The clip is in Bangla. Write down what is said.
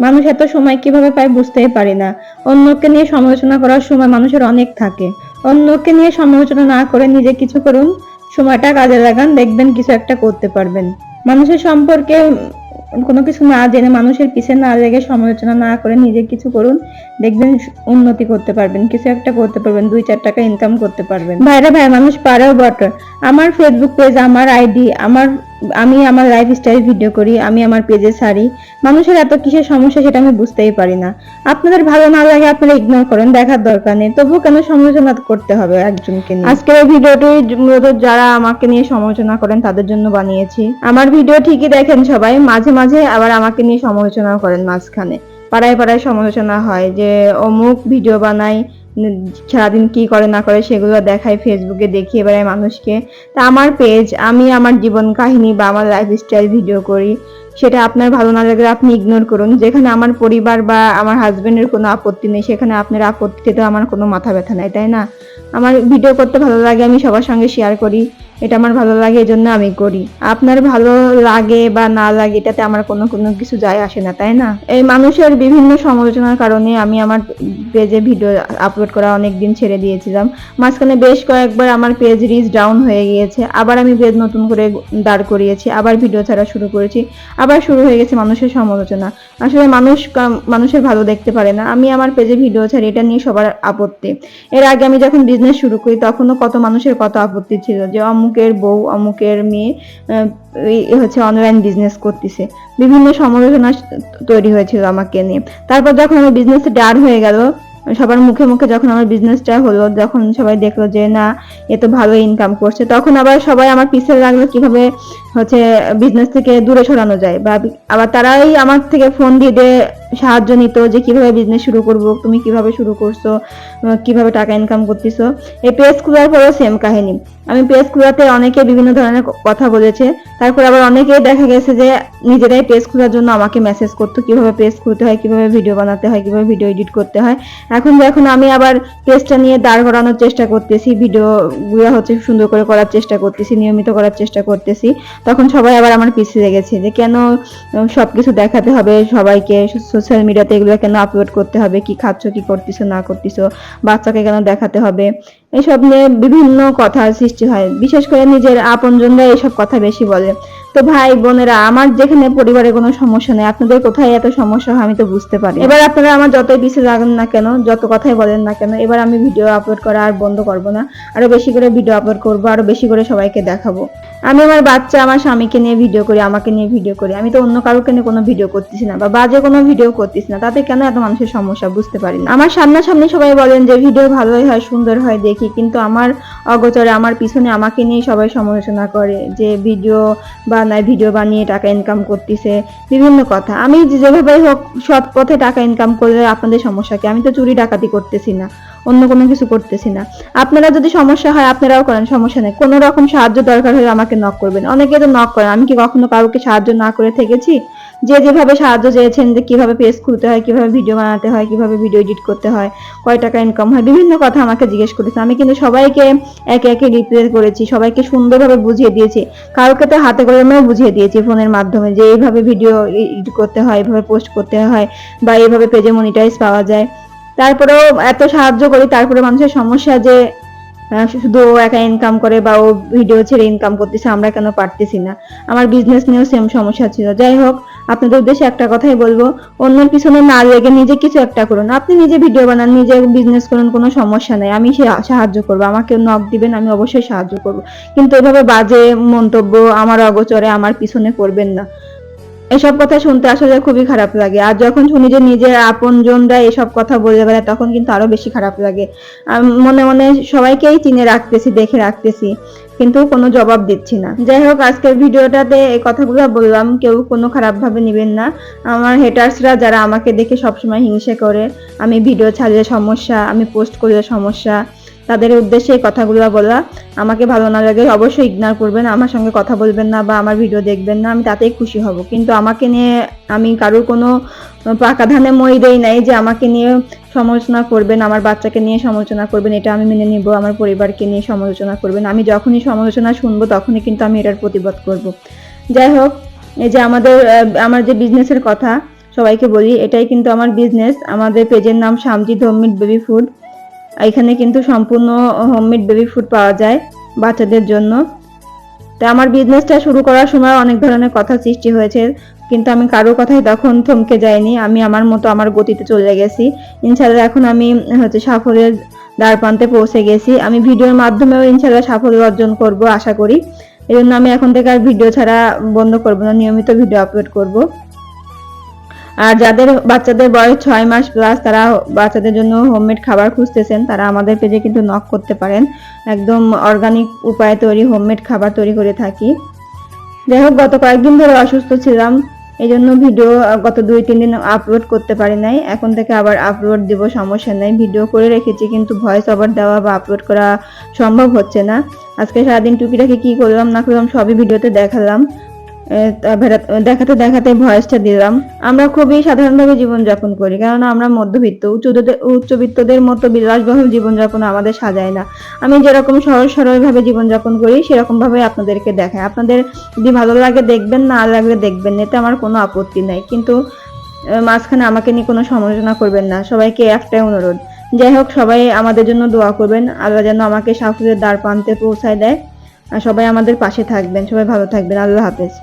মানুষ এত সময় কীভাবে পায় বুঝতেই পারি না। অন্যকে নিয়ে সমালোচনা করার সময় মানুষের অনেক থাকে। অন্যকে নিয়ে সমালোচনা না করে নিজে কিছু করুন, সময়টা কাজে লাগান, দেখবেন কিছু একটা করতে পারবেন। মানুষের সম্পর্কে কোনো কিছু না জেনে, মানুষের পিছে না লেগে সমালোচনা না করে নিজে কিছু করুন, দেখবেন উন্নতি করতে পারবেন, কিছু একটা করতে পারবেন, দুই চার টাকা ইনকাম করতে পারবেন। ভাইরা ভাই, মানুষ পারেও বটে। আমার ফেসবুক পেজ আমার আইডি আমার আমি আমার লাইফ স্টাইল ভিডিও করি, আমি আমার পেজে ছাড়ি। মানুষের এত কিসের সমস্যা সেটা আমি বুঝতেই পারি না। আপনাদের ভালো না লাগে আপনারা ইগনোর করেন, দেখার দরকার নেই। তবুও কেন সমালোচনা করতে হবে একজনকে নিয়ে? আজকের এই ভিডিওটি মূলত যারা আমাকে নিয়ে সমালোচনা করেন, তাদের জন্য বানিয়েছি। আমার ভিডিও ঠিকই দেখেন সবাই, মাঝে মাঝে আবার আমাকে নিয়ে সমালোচনা করেন মাঝখানে। পাড়ায় পাড়ায় সমালোচনা হয় যে, অমুক ভিডিও বানাই সারাদিন কি করে না করে সেগুলো দেখায় ফেসবুকে দেখিয়ে বেড়ায় মানুষকে। তা আমার পেজ আমি আমার জীবন কাহিনী বা আমার লাইফ স্টাইল ভিডিও করি। সেটা আপনার ভালো না লাগলে আপনি ইগনোর করুন। যেখানে আমার পরিবার বা আমার হাজব্যান্ডের কোনো আপত্তি নেই, সেখানে আপনার আপত্তিতে তো আমার কোনো মাথা ব্যথা নাই, তাই না? আমার ভিডিও করতে ভালো লাগে, আমি সবার সঙ্গে শেয়ার করি। এটা আমার ভালো লাগে এই জন্য আমি করি। আপনার ভালো লাগে বা না লাগে, এটাতে আমার কোনো কোনো কিছু যায় আসে না, তাই না? এই মানুষের বিভিন্ন সমালোচনার কারণে আমি আমার পেজে ভিডিও আপলোড করা অনেক দিন ছেড়ে দিয়েছিলাম। মাঝখানে বেশ কয়েকবার আমার পেজ রিচ ডাউন হয়ে গিয়েছে। আবার আমি পেজ নতুন করে দাঁড় করিয়েছি, আবার ভিডিও ছাড়া শুরু করেছি, আবার শুরু হয়ে গেছে মানুষের সমালোচনা। আসলে মানুষ মানুষের ভালো দেখতে পারে না। আমি আমার পেজে ভিডিও ছাড়ি, এটা নিয়ে সবার আপত্তি। এর আগে আমি যখন বিজনেস শুরু করি, তখনও কত মানুষের কত আপত্তি ছিল যে অমুকের বউ, অমুকের মেয়ে হচ্ছে অনলাইন বিজনেস করতেছে। বিভিন্ন সমালোচনা তৈরি হয়েছিল আমাকে নিয়ে। তারপর যখন আমার বিজনেস ডার হয়ে গেল, সবার মুখে মুখে যখন আমার বিজনেসটা হলো, যখন সবাই দেখল যে, না, এ তো ভালো ইনকাম করছে, তখন আবার সবাই আমার পিছিয়ে লাগল কীভাবে হচ্ছে বিজনেস থেকে দূরে সরানো যায় বা আবার তারাই আমার থেকে ফোন দিয়ে দিয়ে সাহায্য নিত যে কীভাবে বিজনেস শুরু করব, তুমি কীভাবে শুরু করছ কীভাবে টাকা ইনকাম করতেছো। এই পেজ খোলার পরেও সেম কাহিনী। আমি পেজ খোলাতে অনেকে বিভিন্ন ধরনের কথা বলেছে। তারপর আবার অনেকেই দেখা গেছে যে নিজেরাই পেজ খোলার জন্য আমাকে মেসেজ করতো, কীভাবে পেজ খুলতে হয়, কীভাবে ভিডিও বানাতে হয়, কীভাবে ভিডিও এডিট করতে হয়। এখন যখন আমি আবার পেজটা নিয়ে দাঁড় করানোর চেষ্টা করতেছি ভিডিও গুলো হচ্ছে সুন্দর করে করার চেষ্টা করতেছি, নিয়মিত করার চেষ্টা করতেছি তখন সবাই আবার আমার পিছিয়ে লেগেছে যে কেন সব কিছু দেখাতে হবে, সবাইকে সোশ্যাল মিডিয়াতে এগুলো কেন আপলোড করতে হবে, কি খাচ্ছ, কি করতেছো, না করতেছো, বাচ্চাকে কেন দেখাতে হবে, এসব নিয়ে বিভিন্ন কথা সৃষ্টি হয়। বিশেষ করে নিজের আপনজনরা এসব কথা বেশি বলে। তো ভাই বোনেরা, আমার যেখানে পরিবারে কোনো সমস্যা নেই, আপনাদের কোথায় এত সমস্যা হয় আমি তো বুঝতে পারি। এবার আপনারা আমার যতই পিছিয়ে লাগান না কেন, যত কথাই বলেন না কেন, এবার আমি ভিডিও আপলোড করা আর বন্ধ করব না, আরও বেশি করে ভিডিও আপলোড করব, আরও বেশি করে সবাইকে দেখাবো। আমি আমার বাচ্চা, আমার স্বামীকে নিয়ে ভিডিও করি, আমাকে নিয়ে ভিডিও করি, আমি তো অন্য কারোকে নিয়ে কোনো ভিডিও করতেছি না, বা বাজে কোনো ভিডিও করতেছি না, তাতে কেন এত মানুষের সমস্যা বুঝতে পারি না। আমার সামনাসামনি সবাই বলেন যে ভিডিও ভালোই হয়, সুন্দর হয়, দেখি, কিন্তু আমার অগোচরে আমার পিছনে আমাকে নিয়ে সবাই সমালোচনা করে যে ভিডিও বানায়, ভিডিও বানিয়ে টাকা ইনকাম করতেছে, বিভিন্ন কথা। আমি যেভাবে হোক সৎ পথে টাকা ইনকাম করলে আপনাদের সমস্যা কি? আমি তো চুরি ডাকাতি করতেছি না। অন্য কোনো কিছু করতেছি না। আপনারা যদি সমস্যা হয়, আপনারাও করেন, সমস্যা নেই। কোনো রকম সাহায্য দরকার হলে আমাকে নক করবেন। অনেকে তো নক করেন। আমি কি কখনো কাউকে সাহায্য না করে থেকেছি? যে যেভাবে সাহায্য চেয়েছেন যে কীভাবে পেজ খুলতে হয়, কীভাবে ভিডিও বানাতে হয়, কীভাবে ভিডিও এডিট করতে হয়, কয় টাকা ইনকাম হয়, বিভিন্ন কথা আমাকে জিজ্ঞেস করেছে। আমি কিন্তু সবাইকে একে একে রিপ্লাই করেছি, সবাইকে সুন্দরভাবে বুঝিয়ে দিয়েছি। কাউকে তো হাতে কলমেও বুঝিয়ে দিয়েছি ফোনের মাধ্যমে যে এইভাবে ভিডিও এডিট করতে হয়, এইভাবে পোস্ট করতে হয় বা এইভাবে পেজে মনিটাইজ পাওয়া যায়। তারপরেও এত সাহায্য করি তারপরে মানুষের সমস্যা যে শুধু ও একা ইনকাম করে বা ও ভিডিও ছেড়ে ইনকাম করতেছে, আমরা কেন পারতেছি না? আমার বিজনেস নিয়েও সেম সমস্যা ছিল। যাই হোক, আপনাদের উদ্দেশ্যে একটা কথাই বলব, অন্যের পিছনে না লেগে নিজে কিছু একটা করুন। আপনি নিজে ভিডিও বানান, নিজে বিজনেস করুন, কোনো সমস্যা নেই। আমি সে- সাহায্য করব। আমাকে নক দিবেন, আমি অবশ্যই সাহায্য করব। কিন্তু এভাবে বাজে মন্তব্য, আমার অগোচরে আমার পিছনে করবেন না। এসব কথা শুনতে আসলে খুবই খারাপ লাগে। আর যখন শুনি যে নিজের আপনজনরা এসব কথা বলে বেড়ায়, তখন কিন্তু আরও বেশি খারাপ লাগে। মনে মনে সবাইকেই চিনে রাখতেছি, দেখে রাখতেছি। কিন্তু কোনো জবাব দিচ্ছি না। যাই হোক, আজকের ভিডিওটাতে এই কথাগুলো বললাম। কেউ কোনো খারাপ ভাবে নেবেন না। আমার হেটার্সরা যারা আমাকে দেখে সবসময় হিংসে করে, আমি ভিডিও ছাড়লে সমস্যা, আমি পোস্ট করলে সমস্যা। তাদের উদ্দেশ্যে এই কথাগুলো বলা, আমাকে ভালো না লাগে, অবশ্যই ইগনোর করবেন, আমার সঙ্গে কথা বলবেন না বা আমার ভিডিও দেখবেন না, আমি তাতেই খুশি হব। কিন্তু আমাকে নিয়ে আমি কারোর কোনো পাকা ধানে মই দেই নাই যে আমাকে নিয়ে সমালোচনা করবেন, আমার বাচ্চাকে নিয়ে সমালোচনা করবেন, এটা আমি মেনে নিব, আমার পরিবারকে নিয়ে সমালোচনা করবেন। আমি যখনই সমালোচনা শুনব, তখনই কিন্তু আমি এটার প্রতিবাদ করব। যাই হোক, এই যে আমাদের আমার যে বিজনেসের কথা সবাইকে বলি, এটাই কিন্তু আমার বিজনেস আমাদের পেজের নাম সামজিদ হোমমেড বেবি ফুড এখানে কিন্তু সম্পূর্ণ হোমমেড বেবি ফুড পাওয়া যায় বাচ্চাদের জন্য। তো আমার বিজনেসটা শুরু করার সময় অনেক ধরনের কথা সৃষ্টি হয়েছে, কিন্তু আমি কারও কথাই তখন থমকে যাইনি। আমি আমার মতো আমার গতিতে চলে গেছি। ইনশাল্লাহ এখন আমি, হচ্ছে সাফল্যের দ্বার প্রান্তে পৌঁছে গেছি। আমি ভিডিওর মাধ্যমেও ইনশাল্লাহ সাফল্য অর্জন করব, আশা করি। এই জন্য আমি এখন থেকে আর ভিডিও ছাড়া বন্ধ করব না, নিয়মিত ভিডিও আপলোড করব। আর যাদের বাচ্চাদের বয়স ছয় মাস প্লাস তারা বাচ্চাদের জন্য হোমমেড খাবার খুঁজতেছেন, তারা আমাদের পেজে কিন্তু নক করতে পারেন। একদম অর্গানিক উপায়ে তৈরি হোমমেড খাবার তৈরি করে থাকি। যাই হোক, গত কয়েকদিন ধরে অসুস্থ ছিলাম এই জন্য ভিডিও গত দুই, তিন দিন আপলোড করতে পারি নাই। এখন থেকে আবার আপলোড দিব, সমস্যা নাই। ভিডিও করে রেখেছি, কিন্তু ভয়েস ওভার দেওয়া বা আপলোড করা সম্ভব হচ্ছে না। আজকে সারাদিন টুকিটাকি কি করলাম, না করলাম, সবই ভিডিওতে দেখালাম। দেখাতে দেখাতে ভয়েসটা দিলাম। আমরা খুবই সাধারণভাবে জীবনযাপন করি কেননা আমরা মধ্যবিত্ত উচ্চবিত্তদের মতো বিলাসবহুল জীবনযাপন আমাদের সাজায় না। আমি যেরকম সহজ সরলভাবে জীবনযাপন করি সেরকম ভাবে আপনাদেরকে দেখাই। আপনাদের যদি ভালো লাগে দেখবেন, না লাগলে দেখবেন এতে আমার কোনো আপত্তি নাই। কিন্তু মাঝখানে আমাকে নিয়ে কোনো সমালোচনা করবেন না। সবাইকে একটাই অনুরোধ, যাই হোক, সবাই আমাদের জন্য দোয়া করবেন। আল্লাহ যেন আমাকে সাফল্যের দ্বার প্রান্তে পৌঁছায় দেয়। আর সবাই আমাদের পাশে থাকবেন। সবাই ভালো থাকবেন। আল্লাহ হাফেজ।